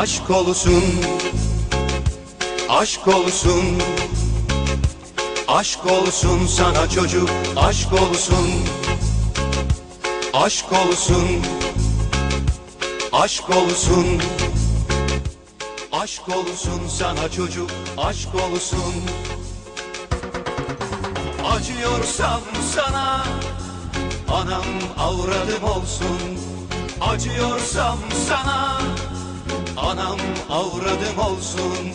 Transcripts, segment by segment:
Aşk olsun Aşk olsun Aşk olsun sana çocuk Aşk olsun Aşk olsun Aşk olsun Aşk olsun sana çocuk Aşk olsun. Acıyorsam sana Anam avradım olsun. Acıyorsam sana Anam avradım olsun.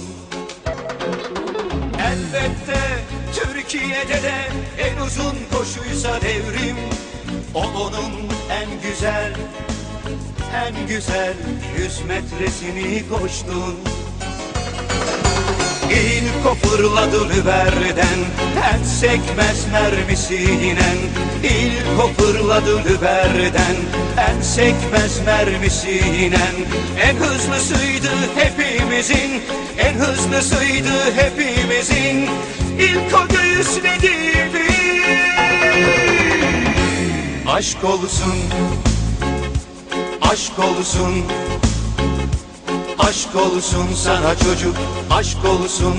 Elbette Türkiye'de de en uzun koşuysa devrim. O onun en güzel En güzel yüz metresini koştun İlk o fırladı Lüber'den En sekmez mermisinen İlk o fırladı Lüber'den En sekmez mermisinen En hızlısıydı hepimizin En hızlısıydı hepimizin. İlk o göğüsledi Aşk olsun Aşk olsun Aşk olsun sana çocuk, aşk olsun